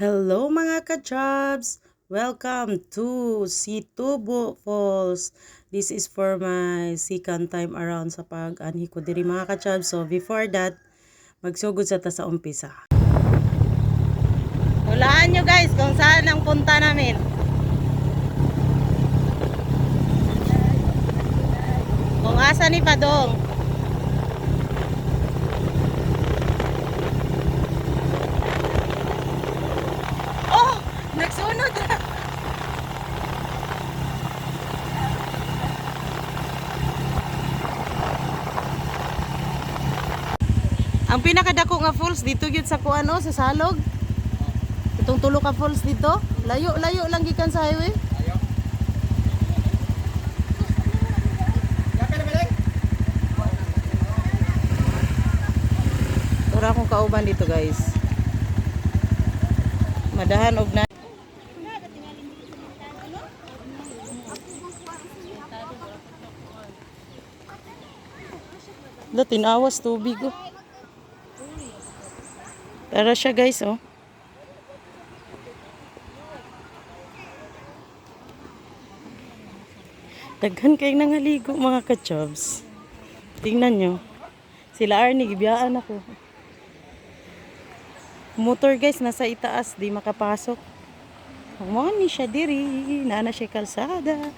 Hello mga ka-jobs! Welcome to Situbo Falls. This is for my second time around sa pag-anhi ko diri mga ka-jobs. So before that, magsugod sa ta sa umpisa. Hulaan nyo guys kung saan ang punta namin. Kung asa ni Padong. Oh! Nagsunod na! Ang pinakadako nga falls dito gyud sa kuano sa Salog. Itong tulo ka falls dito. Layo layo lang gikan sa highway. Tura akong kauban dito guys. Madahan og na Lo, tinawas tubig oh. Tara siya guys oh. Daghan kay nangaligo mga ka-chubs. Tingnan nyo. Sila Arnie, gibiyaan ako. Motor guys, nasa itaas, di makapasok. Mo ni siya diri, nana siya kalsada.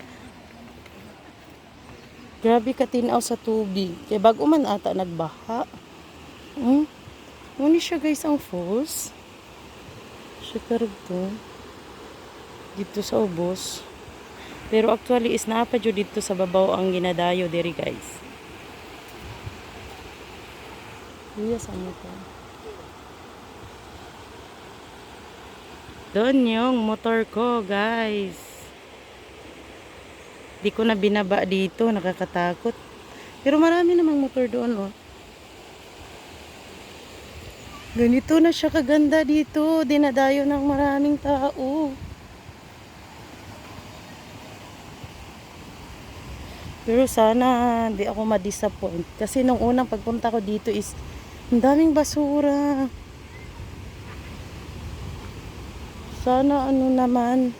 Grabe ka tinaw sa tubig. Kaya bago man ata nagbaha. Hmm? Mo ni siya guys ang falls. Siya karagto. Dito sa ubos. Pero actually is naapa jud dito sa babaw ang ginadayo diri guys. Iya sa mo to. Doon yung motor ko, guys. Di ko na binaba dito, nakakatakot. Pero marami namang motor doon, oh. Ganito na siya kaganda dito. Dinadayo ng maraming tao. Pero sana di ako ma-disappoint. Kasi nung unang pagpunta ko dito is ang daming basura. Sana ano naman,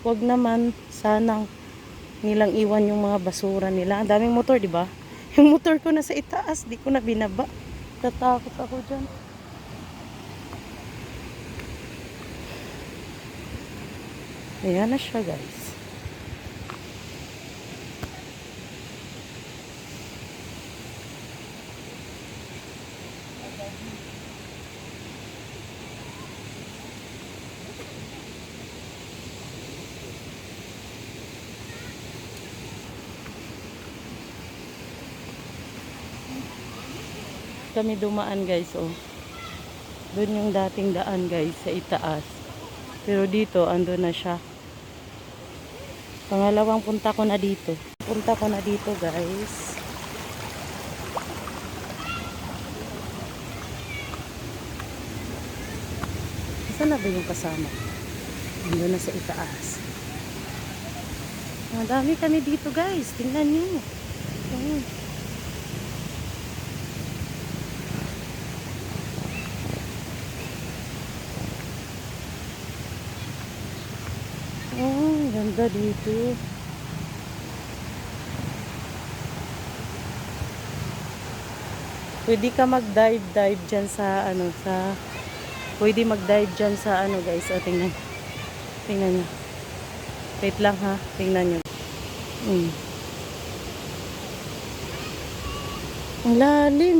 wag naman, sana nilang iwan yung mga basura nila. Ang daming motor, di ba? Yung motor ko nasa itaas, di ko na binaba. Tatakot ako dyan. Ayan na siya, guys. kami dumaan guys oh. Doon yung dating daan guys sa itaas. Pero dito ando na siya. Pangalawang punta ko na dito. Punta ko na dito guys. Saan na ba yung kasama? Ando na sa itaas. Ang dami kami dito guys. Tingnan nyo. Ayan. Oh, ang ganda dito. Pwede ka mag-dive dive diyan sa ano sa Pwede mag-dive diyan sa ano guys. O tingnan. Tingnan niyo. Wait lang ha. Tingnan niyo. Mm. Ang lalim.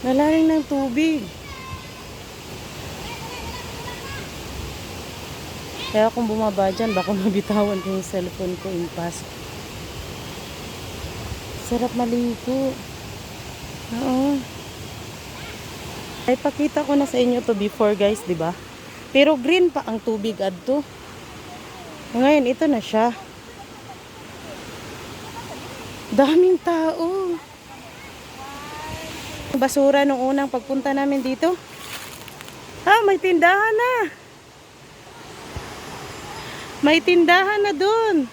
Nalalim ng tubig. Kaya kung bumaba dyan, baka mabitawan ko yung cellphone ko in pass. Sarap maligo. Oo. Ay, pakita ko na sa inyo to before guys, di ba? Pero green pa ang tubig adto. Ngayon, ito na siya. Daming tao. Basura nung unang pagpunta namin dito. Ah, may tindahan na. May tindahan na doon.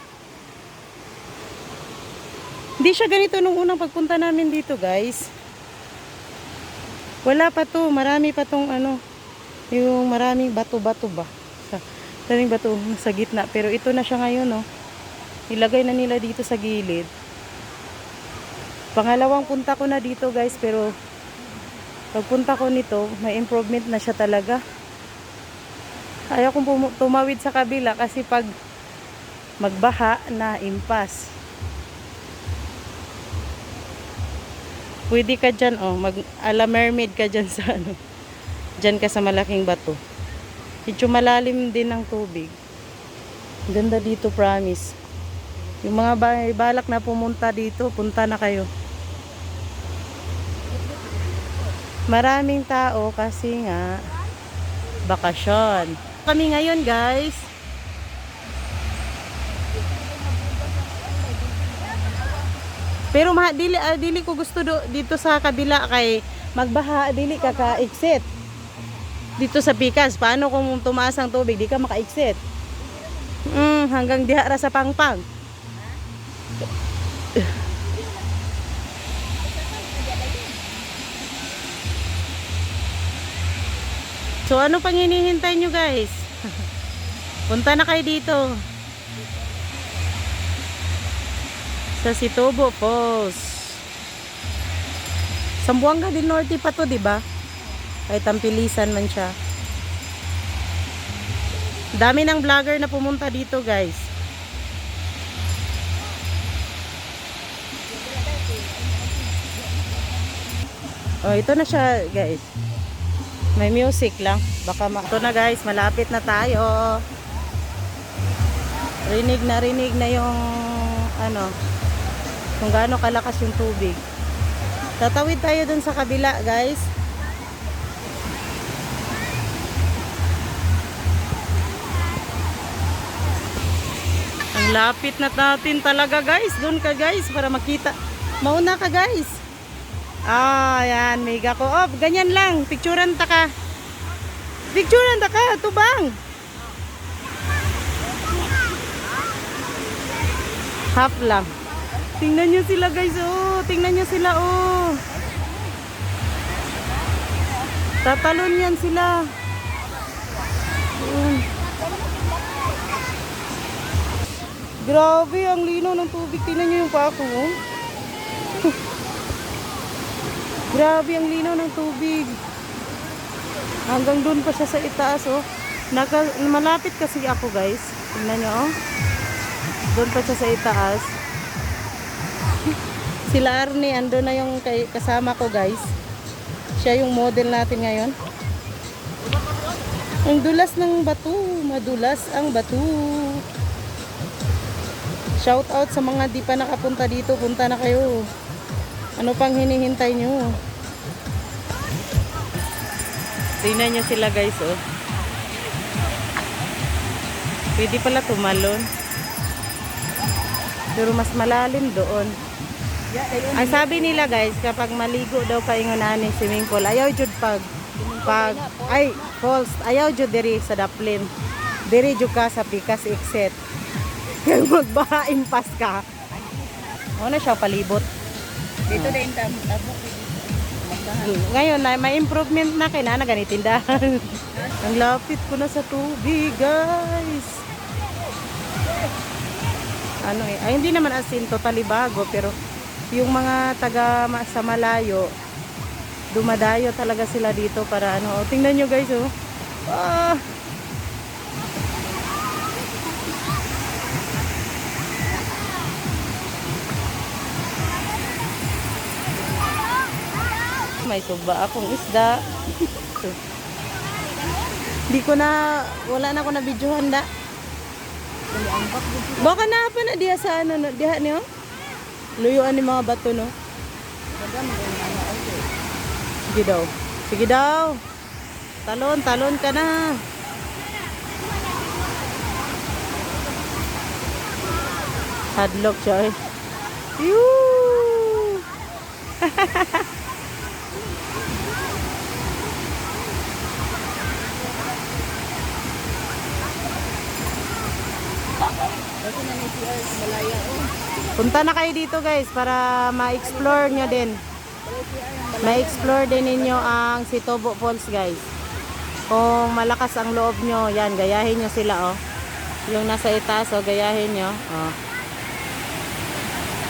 Hindi siya ganito nung unang pagpunta namin dito, guys. Wala pa to. Marami pa tong ano. Yung maraming bato-bato ba? Sa, maraming bato sa gitna. Pero ito na siya ngayon, no? Ilagay na nila dito sa gilid. Pangalawang punta ko na dito, guys. Pero, pagpunta ko nito, may improvement na siya talaga. Ayaw kong tumawid sa kabila kasi pag magbaha na impas. Pwede ka dyan, oh, mag, ala mermaid ka dyan sa ano. Dyan ka sa malaking bato. Medyo malalim din ang tubig. Ganda dito, promise. Yung mga ba- balak na pumunta dito, punta na kayo. Maraming tao kasi nga bakasyon. Kami ngayon, guys. Pero ma dili ah, dili ko gusto do, dito sa kabila kay magbaha dili ka ka exit. Dito sa Pikas, paano kung tumaas ang tubig, di ka maka-exit? Mm, hanggang diha ra sa pangpang. So ano pang hinihintay nyo guys? Punta na kayo dito. Sa Situbo Falls. Sambuanga del Norte pa to, di ba? Kahit tampilisan man siya. Dami ng vlogger na pumunta dito, guys. Oh, ito na siya, guys. May music lang. Baka ma Ito na, guys. Malapit na tayo. Rinig na rinig na yung ano, kung gaano kalakas yung tubig. Tatawid tayo dun sa kabila, guys. Ang lapit na natin talaga, guys. Doon ka, guys, para makita. Mauna ka, guys. Ah, yan, mega ko. Oh, ganyan lang. Picturean ta ka. Picturean ta ka, tubang. Half lang. Tingnan nyo sila guys, oh. Tingnan nyo sila, oh. Tatalon yan sila. Yun. Grabe, ang lino ng tubig. Tingnan nyo yung pako, oh. Grabe, ang lino ng tubig. Hanggang doon pa siya sa itaas, oh. Naka, malapit kasi ako, guys. Tingnan nyo, oh. Doon pa siya sa itaas. Sila Arnie, ando na yung kay, kasama ko guys. Siya yung model natin ngayon. Ang dulas ng bato. Madulas ang bato. Shout out sa mga di pa nakapunta dito. Punta na kayo. Ano pang hinihintay nyo? Tingnan nyo sila guys oh. Pwede pala tumalon. Pero mas malalim doon. Ang sabi nila guys, kapag maligo daw nga ni swimming pool, ayaw jud pag pag ay falls, ayaw jud diri sa daplin. Diri jud ka sa pikas exit. Kaya magbaha impas ka. Ano siya palibot. Dito din tam tabo. Ngayon na may improvement na kay na ganit tindahan. Ang lapit ko na sa tubig, guys. Ano eh, ay hindi naman as in totally bago pero yung mga taga sa malayo dumadayo talaga sila dito para ano, tingnan nyo guys oh. Ah. May tuba akong isda. Di ko na, wala na ako na videohan da. Baka na pa na diha sa ano, no, diha niyo. Luyuan ni mga bato no. Sige daw. Sige daw. Talon, talon ka na. Hadlock siya eh. Yoo! Punta na kayo dito guys para ma-explore nyo din. Ma-explore din ninyo ang Sitobo Falls guys. Kung malakas ang loob nyo, yan, gayahin nyo sila, oh. Yung nasa itaas, oh, gayahin nyo. Oh.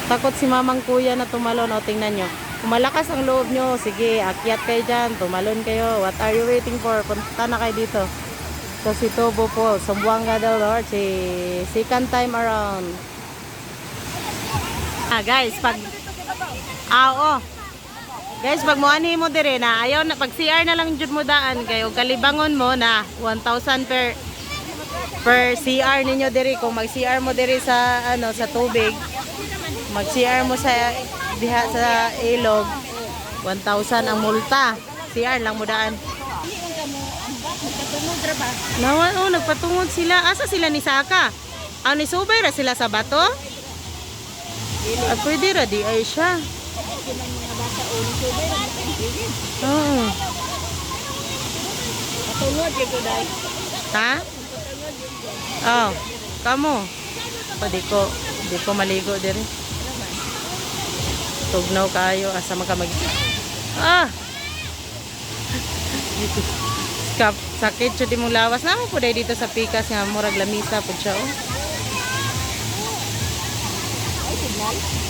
Takot si mamang kuya na tumalon, oh, tingnan nyo. Kung malakas ang loob nyo, sige, akyat kayo dyan, tumalon kayo. What are you waiting for? Punta na kayo dito. So, si Tobo po, Sambuanga del Norte, second time around. Ah, guys, pag... Ah, oo. Guys, pag mo ani mo dire na, ayaw na, pag CR na lang jud mo daan, kayo kalibangon mo na 1,000 per per CR ninyo diri kung mag CR mo diri sa ano sa tubig mag CR mo sa diha sa ilog 1,000 ang multa CR lang mo daan Katungod ra ba? Nawa, oh, nagpatungod sila. Asa sila ni Saka? Ang ni Subay ra sila sa bato? Ah, pwede ra, di ay siya. Oo. Katungod gyud ko dai. Ha? Oh, kamo. Di ko, di ko maligo diri. Tugnaw kayo asa man ka mag Skap, sakit jud imong lawas na po dito sa pikas nga murag lamisa pud siya oh. Ay signal.